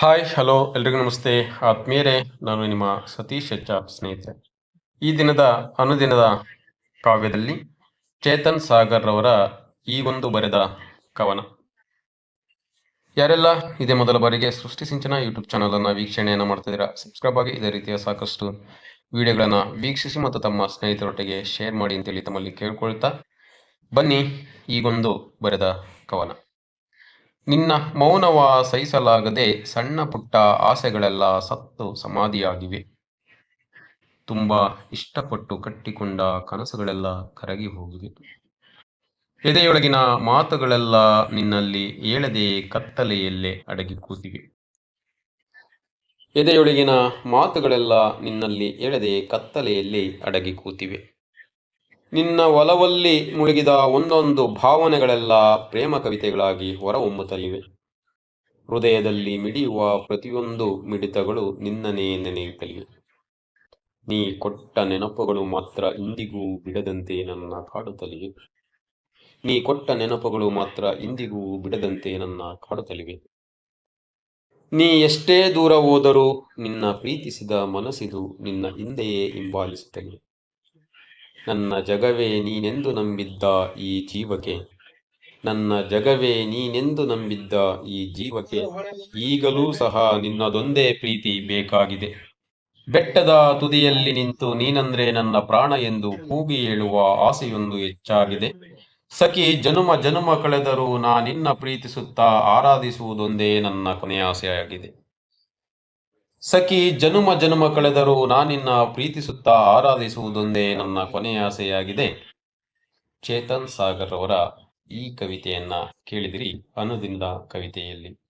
Hi hello ಎಲ್ರಿಗೂ ನಮಸ್ತೆ. ಆತ್ಮೀಯರೇ, ನಾನು ನಿಮ್ಮ ಸತೀಶ್ ಹೆಚ್ಚ ಸ್ನೇಹಿತರೆ. ಈ ದಿನದ ಅನುದಿನದ ಕಾವ್ಯದಲ್ಲಿ ಚೇತನ್ ಸಾಗರ್ ರವರ ಈ ಒಂದು ಬರೆದ ಕವನ. ಯಾರೆಲ್ಲ ಇದೇ ಮೊದಲ ಬಾರಿಗೆ ಸೃಷ್ಟಿ ಸಿಂಚನ ಯೂಟ್ಯೂಬ್ ಚಾನಲ್ ಅನ್ನ ವೀಕ್ಷಣೆಯನ್ನು ಮಾಡ್ತಿದ್ದೀರಾ, ಸಬ್ಸ್ಕ್ರೈಬ್ ಆಗಿ ಇದೇ ರೀತಿಯ ಸಾಕಷ್ಟು ವಿಡಿಯೋಗಳನ್ನ ವೀಕ್ಷಿಸಿ ಮತ್ತು ತಮ್ಮ ಸ್ನೇಹಿತರೊಟ್ಟಿಗೆ ಶೇರ್ ಮಾಡಿ ಅಂತೇಳಿ ತಮ್ಮಲ್ಲಿ ಕೇಳ್ಕೊಳ್ತಾ ಬನ್ನಿ ಈಗೊಂದು ಬರೆದ ಕವನ. ನಿನ್ನ ಮೌನವ ಸಹಿಸಲಾಗದೆ ಸಣ್ಣ ಪುಟ್ಟ ಆಸೆಗಳೆಲ್ಲ ಸತ್ತು ಸಮಾಧಿಯಾಗಿವೆ. ತುಂಬಾ ಇಷ್ಟಪಟ್ಟು ಕಟ್ಟಿಕೊಂಡ ಕನಸುಗಳೆಲ್ಲ ಕರಗಿ ಹೋಗಿವೆ. ಎದೆಯೊಳಗಿನ ಮಾತುಗಳೆಲ್ಲ ನಿನ್ನಲ್ಲಿ ಏಳದೆ ಕತ್ತಲೆಯಲ್ಲೇ ಅಡಗಿ ಕೂತಿವೆ. ಎದೆಯೊಳಗಿನ ಮಾತುಗಳೆಲ್ಲ ನಿನ್ನಲ್ಲಿ ಏಳದೆ ಕತ್ತಲೆಯಲ್ಲಿ ಅಡಗಿ ಕೂತಿವೆ. ನಿನ್ನ ಒಲವಲ್ಲಿ ಮುಳುಗಿದ ಒಂದೊಂದು ಭಾವನೆಗಳೆಲ್ಲ ಪ್ರೇಮ ಕವಿತೆಗಳಾಗಿ ಹೊರಹೊಮ್ಮುತ್ತಲಿವೆ. ಹೃದಯದಲ್ಲಿ ಮಿಡಿಯುವ ಪ್ರತಿಯೊಂದು ಮಿಡಿತಗಳು ನಿನ್ನನೇ ನೆನೆಯುತ್ತಲಿವೆ. ನೀ ಕೊಟ್ಟ ನೆನಪುಗಳು ಮಾತ್ರ ಇಂದಿಗೂ ಬಿಡದಂತೆ ನನ್ನ ಕಾಡುತ್ತಲಿವೆ. ನೀ ಕೊಟ್ಟ ನೆನಪುಗಳು ಮಾತ್ರ ಇಂದಿಗೂ ಬಿಡದಂತೆ ನನ್ನ ಕಾಡುತ್ತಲಿವೆ. ನೀ ಎಷ್ಟೇ ದೂರ ಹೋದರೂ ನಿನ್ನ ಪ್ರೀತಿಸಿದ ಮನಸ್ಸಿದು ನಿನ್ನ ಹಿಂದೆಯೇ ಹಿಂಬಾಲಿಸುತ್ತಲಿವೆ. ನನ್ನ ಜಗವೇ ನೀನೆಂದು ನಂಬಿದ್ದ ಈ ಜೀವಕೆ ನನ್ನ ಜಗವೇ ನೀನೆಂದು ನಂಬಿದ್ದ ಈ ಜೀವಕೆ ಈಗಲೂ ಸಹ ನಿನ್ನದೊಂದೇ ಪ್ರೀತಿ ಬೇಕಾಗಿದೆ. ಬೆಟ್ಟದ ತುದಿಯಲ್ಲಿ ನಿಂತು ನೀನಂದ್ರೆ ನನ್ನ ಪ್ರಾಣ ಎಂದು ಕೂಗಿ ಹೇಳುವ ಆಸೆಯೊಂದು ಹೆಚ್ಚಾಗಿದೆ. ಸಖಿ ಜನುಮ ಜನುಮ ಕಳೆದರೂ ನಾ ನಿನ್ನ ಪ್ರೀತಿಸುತ್ತಾ ಆರಾಧಿಸುವುದೊಂದೇ ನನ್ನ ಕೊನೆಯ ಆಸೆಯಾಗಿದೆ. ಸಖಿ ಜನುಮ ಜನುಮ ಕಳೆದರೂ ನಾನಿನ್ನ ಪ್ರೀತಿಸುತ್ತಾ ಆರಾಧಿಸುವುದೊಂದೇ ನನ್ನ ಕೊನೆಯ ಆಸೆಯಾಗಿದೆ. ಚೇತನ್ ಸಾಗರ್ ಅವರ ಈ ಕವಿತೆಯನ್ನ ಕೇಳಿದಿರಿ. ಅನುದಿಂದ ಕವಿತೆಯಲ್ಲಿ.